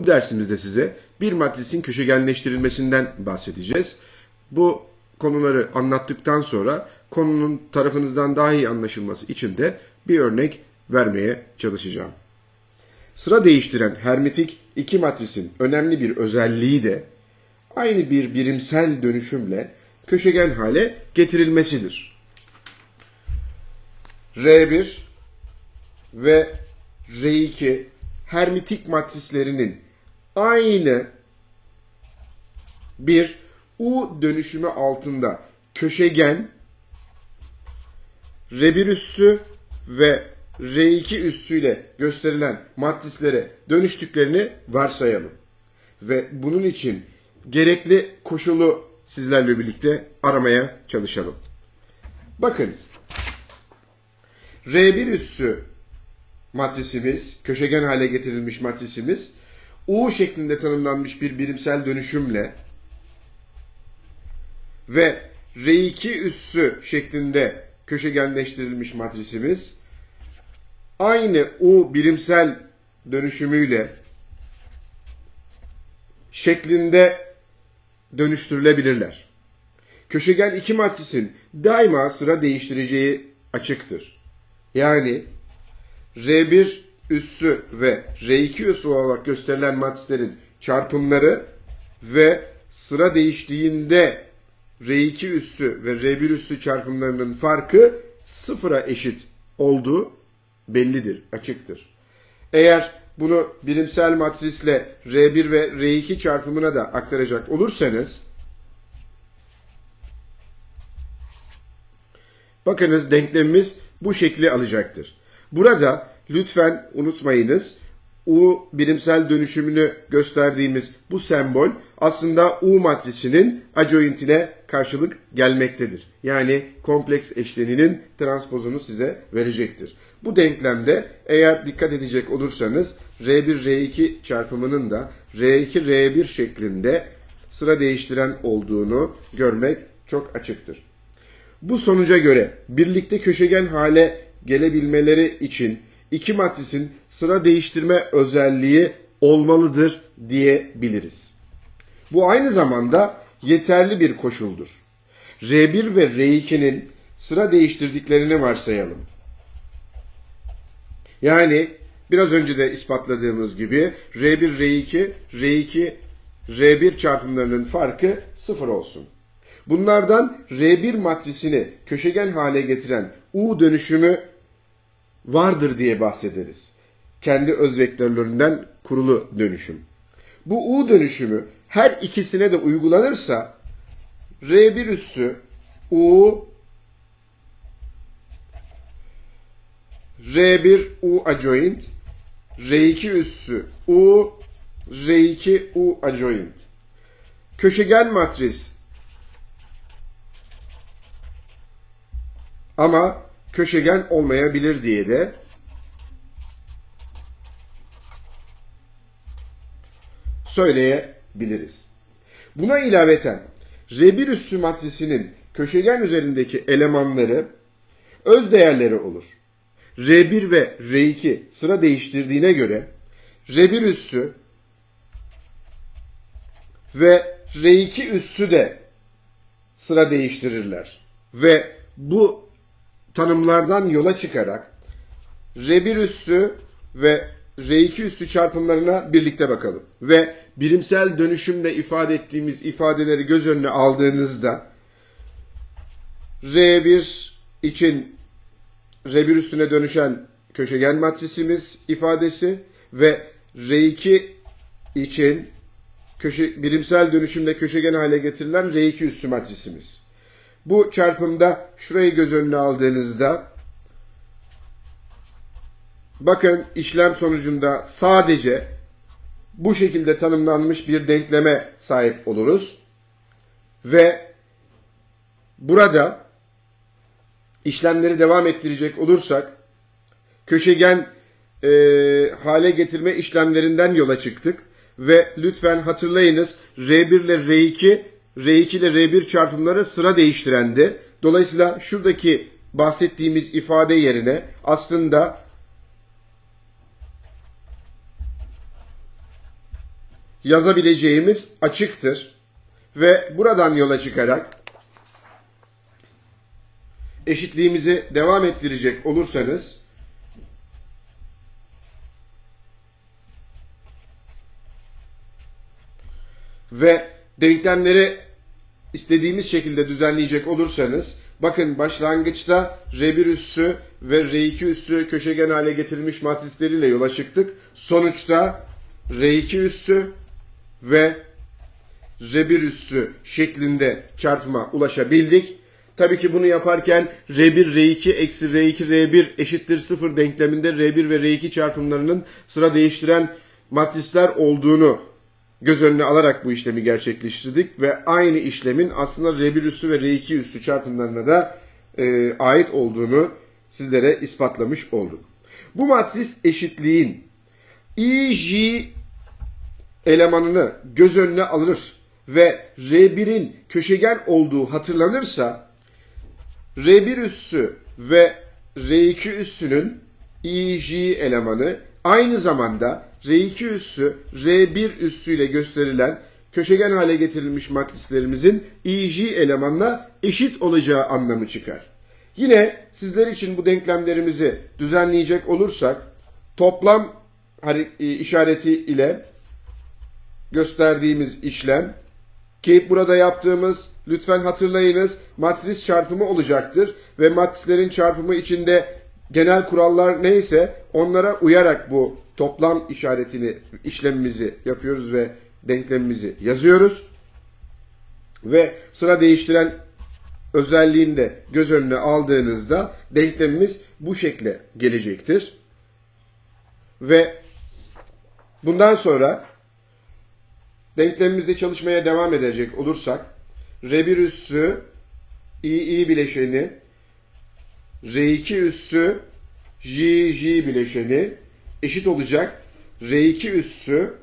Bu dersimizde size bir matrisin köşegenleştirilmesinden bahsedeceğiz. Bu konuları anlattıktan sonra konunun tarafınızdan daha iyi anlaşılması için de bir örnek vermeye çalışacağım. Sıra değiştiren hermetik iki matrisin önemli bir özelliği de aynı bir birimsel dönüşümle köşegen hale getirilmesidir. R1 ve R2 hermetik matrislerinin aynı bir U dönüşümü altında köşegen R1 üssü ve R2 üssüyle gösterilen matrislere dönüştüklerini varsayalım. Ve bunun için gerekli koşulu sizlerle birlikte aramaya çalışalım. Bakın R1 üssü matrisimiz, köşegen hale getirilmiş matrisimiz U şeklinde tanımlanmış bir birimsel dönüşümle ve R2 üssü şeklinde köşegenleştirilmiş matrisimiz aynı U birimsel dönüşümüyle şeklinde dönüştürülebilirler. Köşegen iki matrisin daima sıra değiştireceği açıktır. Yani R1 üssü ve R2 üssü olarak gösterilen matrislerin çarpımları ve sıra değiştiğinde R2 üssü ve R1 üssü çarpımlarının farkı sıfıra eşit olduğu bellidir, açıktır. Eğer bunu birimsel matrisle R1 ve R2 çarpımına da aktaracak olursanız bakınız denklemimiz bu şekli alacaktır. Burada lütfen unutmayınız U birimsel dönüşümünü gösterdiğimiz bu sembol aslında U matrisinin adjointine karşılık gelmektedir. Yani kompleks eşleninin transpozunu size verecektir. Bu denklemde eğer dikkat edecek olursanız R1 R2 çarpımının da R2 R1 şeklinde sıra değiştiren olduğunu görmek çok açıktır. Bu sonuca göre birlikte köşegen hale gelebilmeleri için iki matrisin sıra değiştirme özelliği olmalıdır diyebiliriz. Bu aynı zamanda yeterli bir koşuldur. R1 ve R2'nin sıra değiştirdiklerini varsayalım. Yani biraz önce de ispatladığımız gibi R1, R2, R2, R1 çarpımlarının farkı sıfır olsun. Bunlardan R1 matrisini köşegen hale getiren U dönüşümü vardır diye bahsederiz. Kendi öz vektörlerinden kurulu dönüşüm. Bu U dönüşümü her ikisine de uygulanırsa R1 üssü U R1 U adjoint R2 üssü U R2 U adjoint köşegen matris ama köşegen olmayabilir diye de söyleyebiliriz. Buna ilaveten R1 üssü matrisinin köşegen üzerindeki elemanları öz değerleri olur. R1 ve R2 sıra değiştirdiğine göre R1 üssü ve R2 üssü de sıra değiştirirler. Ve bu tanımlardan yola çıkarak R1 üssü ve R2 üssü çarpımlarına birlikte bakalım. Ve birimsel dönüşümle ifade ettiğimiz ifadeleri göz önüne aldığınızda R1 için R1 üstüne dönüşen köşegen matrisimiz ifadesi ve R2 için köşe, birimsel dönüşümle köşegen hale getirilen R2 üssü matrisimiz. Bu çarpımda şurayı göz önüne aldığınızda bakın işlem sonucunda sadece bu şekilde tanımlanmış bir denkleme sahip oluruz. Ve burada işlemleri devam ettirecek olursak köşegen e, hale getirme işlemlerinden yola çıktık. Ve lütfen hatırlayınız R1 ile R2 R2 ile R1 çarpımları sıra değiştirendi. Dolayısıyla şuradaki bahsettiğimiz ifade yerine aslında yazabileceğimiz açıktır. Ve buradan yola çıkarak eşitliğimizi devam ettirecek olursanız ve denklemleri istediğimiz şekilde düzenleyecek olursanız bakın başlangıçta R1 üssü ve R2 üssü köşegen hale getirilmiş matrisleriyle yola çıktık. Sonuçta R2 üssü ve R1 üssü şeklinde çarpıma ulaşabildik. Tabii ki bunu yaparken R1, R2 eksi R2, R1 eşittir 0 denkleminde R1 ve R2 çarpımlarının sıra değiştiren matrisler olduğunu göz önüne alarak bu işlemi gerçekleştirdik ve aynı işlemin aslında R1 üssü ve R2 üssü çarpımlarına da e, ait olduğunu sizlere ispatlamış olduk. Bu matris eşitliğin EJ elemanını göz önüne alır ve R1'in köşegen olduğu hatırlanırsa R1 üssü ve R2 üssünün EJ elemanı aynı zamanda R2 üssü R1 üssüyle gösterilen köşegen hale getirilmiş matrislerimizin EJ elemanla eşit olacağı anlamı çıkar. Yine sizler için bu denklemlerimizi düzenleyecek olursak toplam işareti ile gösterdiğimiz işlem ki burada yaptığımız lütfen hatırlayınız matris çarpımı olacaktır ve matrislerin çarpımı içinde genel kurallar neyse onlara uyarak bu toplam işaretini işlemimizi yapıyoruz ve denklemimizi yazıyoruz. Ve sıra değiştiren özelliğini de göz önüne aldığınızda denklemimiz bu şekle gelecektir. Ve bundan sonra denklemimizde çalışmaya devam edecek olursak R1 üssü II bileşeni R2 üssü JJ bileşeni eşit olacak. R2 üssü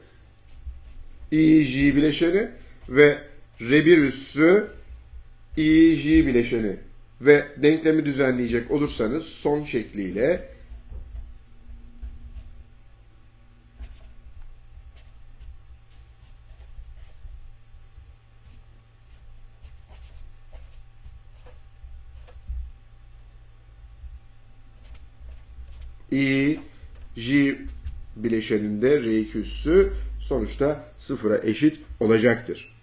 IJ bileşeni ve R1 üssü IJ bileşeni. Ve denklemi düzenleyecek olursanız son şekliyle I, J bileşeninde R2 üssü sonuçta sıfıra eşit olacaktır.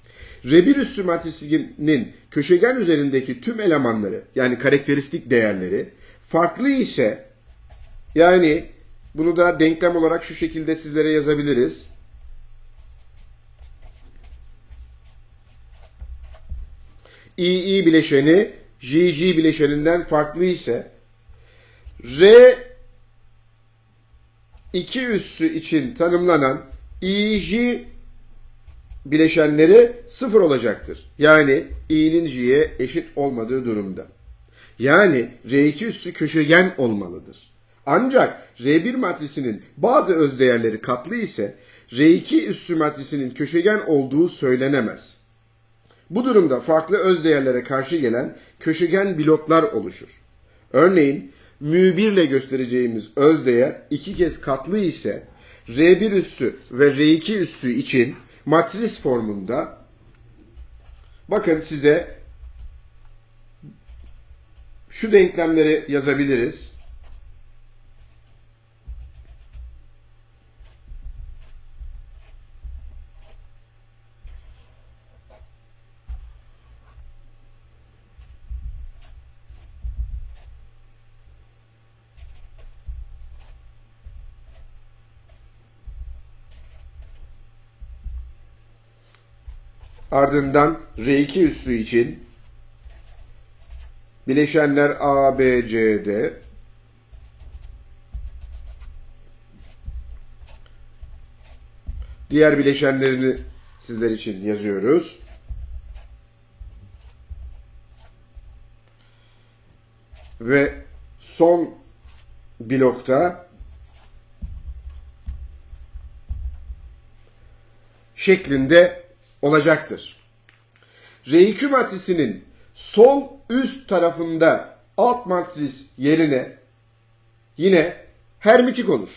R1 üssü matrisinin köşegen üzerindeki tüm elemanları yani karakteristik değerleri farklı ise yani bunu da denklem olarak şu şekilde sizlere yazabiliriz. II bileşeni JJ bileşeninden farklı ise R 2 üssü için tanımlanan IJ bileşenleri sıfır olacaktır. Yani i'nin j'ye eşit olmadığı durumda. Yani R2 üssü köşegen olmalıdır. Ancak R1 matrisinin bazı özdeğerleri katlı ise R2 üssü matrisinin köşegen olduğu söylenemez. Bu durumda farklı özdeğerlere karşı gelen köşegen bloklar oluşur. Örneğin μ1 ile göstereceğimiz özdeğer iki kez katlı ise R1 üssü ve R2 üssü için matris formunda bakın size şu denklemleri yazabiliriz. Ardından R2 üssü için bileşenler A, B, C, D. Diğer bileşenlerini sizler için yazıyoruz. Ve son blokta şeklinde olacaktır. R2 matrisinin sol üst tarafında alt matris yerine yine hermitik olur.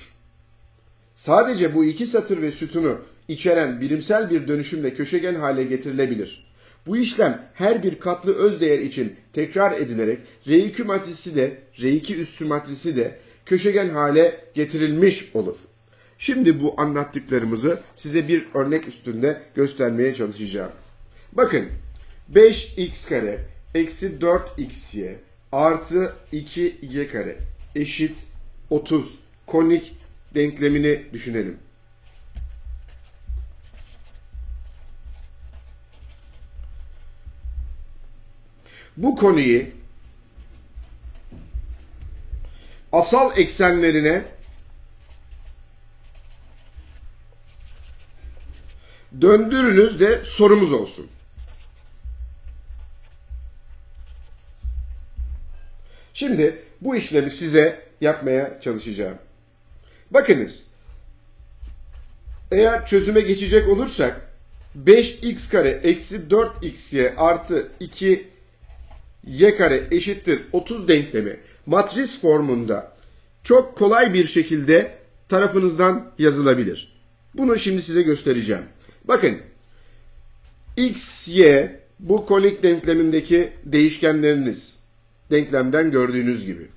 Sadece bu iki satır ve sütunu içeren birimsel bir dönüşümle köşegen hale getirilebilir. Bu işlem her bir katlı özdeğer için tekrar edilerek R2 matrisi de R2 üssü matrisi de köşegen hale getirilmiş olur. Şimdi bu anlattıklarımızı size bir örnek üstünde göstermeye çalışacağım. Bakın 5x kare eksi 4xy artı 2y kare eşit 30 konik denklemini düşünelim. Bu konuyu asal eksenlerine döndürünüz de sorumuz olsun. Şimdi bu işlemi size yapmaya çalışacağım. Bakınız. Eğer çözüme geçecek olursak 5x kare eksi 4xy artı 2 y kare eşittir 30 denklemi matris formunda çok kolay bir şekilde tarafınızdan yazılabilir. Bunu şimdi size göstereceğim. Bakın x, y bu konik denklemindeki değişkenleriniz denklemden gördüğünüz gibi.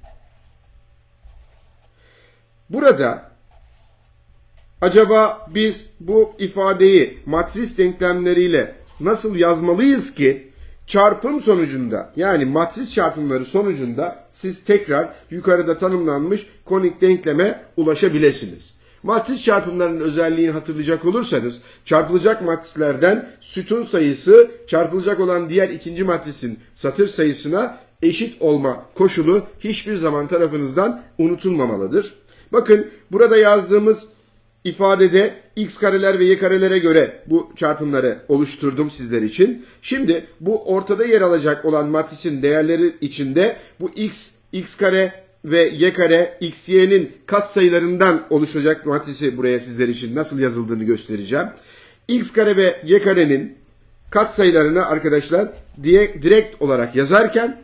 Burada acaba biz bu ifadeyi matris denklemleriyle nasıl yazmalıyız ki çarpım sonucunda yani matris çarpımları sonucunda siz tekrar yukarıda tanımlanmış konik denkleme ulaşabilirsiniz. Matris çarpımlarının özelliğini hatırlayacak olursanız çarpılacak matrislerden sütun sayısı çarpılacak olan diğer ikinci matrisin satır sayısına eşit olma koşulu hiçbir zaman tarafınızdan unutulmamalıdır. Bakın burada yazdığımız ifadede x kareler ve y karelere göre bu çarpımları oluşturdum sizler için. Şimdi bu ortada yer alacak olan matrisin değerleri içinde bu x, x kare ve y kare x, y'nin katsayılarından oluşacak matrisi buraya sizler için nasıl yazıldığını göstereceğim. x kare ve y karenin katsayılarını arkadaşlar direkt olarak yazarken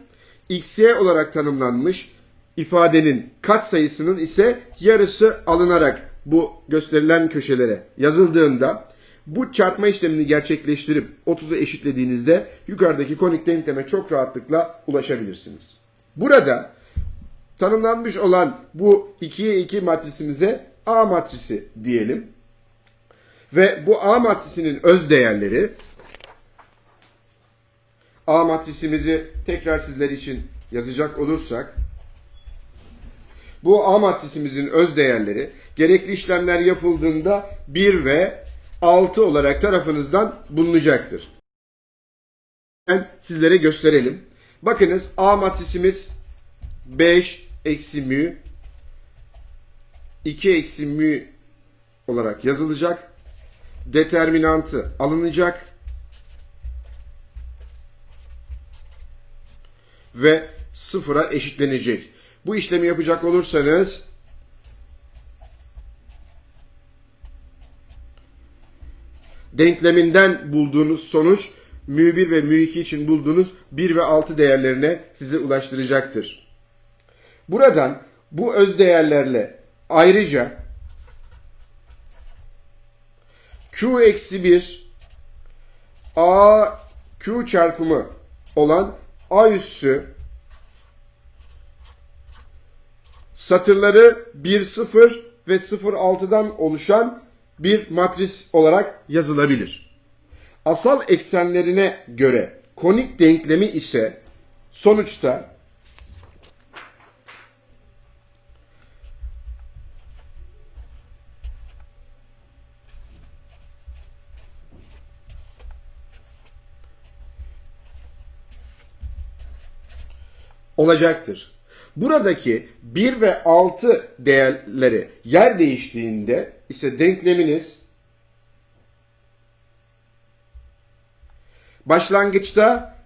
xy olarak tanımlanmış ifadenin katsayısının ise yarısı alınarak bu gösterilen köşelere yazıldığında bu çarpma işlemini gerçekleştirip 30'u eşitlediğinizde yukarıdaki konik denkleme çok rahatlıkla ulaşabilirsiniz. Burada tanımlanmış olan bu 2'ye 2 matrisimize A matrisi diyelim. Ve bu A matrisinin öz değerleri A matrisimizi tekrar sizler için yazacak olursak bu A matrisimizin öz değerleri gerekli işlemler yapıldığında 1 ve 6 olarak tarafınızdan bulunacaktır. Ben sizlere gösterelim. Bakınız A matrisimiz 5 eksi mü 2 eksi mü olarak yazılacak. Determinantı alınacak. Ve sıfıra eşitlenecek. Bu işlemi yapacak olursanız denkleminden bulduğunuz sonuç μ1 ve μ2 için bulduğunuz 1 ve 6 değerlerine sizi ulaştıracaktır. Buradan bu öz değerlerle ayrıca Q eksi 1 A Q çarpımı olan A üssü satırları 1 0 ve 0 6'dan oluşan bir matris olarak yazılabilir. Asal eksenlerine göre konik denklemi ise sonuçta olacaktır. Buradaki 1 ve 6 değerleri yer değiştiğinde ise denkleminiz başlangıçta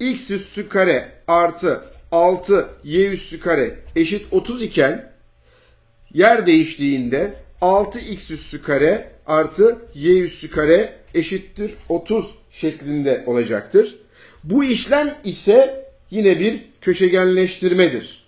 x üssü kare artı 6 y üssü kare eşit 30 iken yer değiştiğinde 6x üssü kare artı y üssü kare eşittir 30 şeklinde olacaktır. Bu işlem ise yine bir köşegenleştirmedir.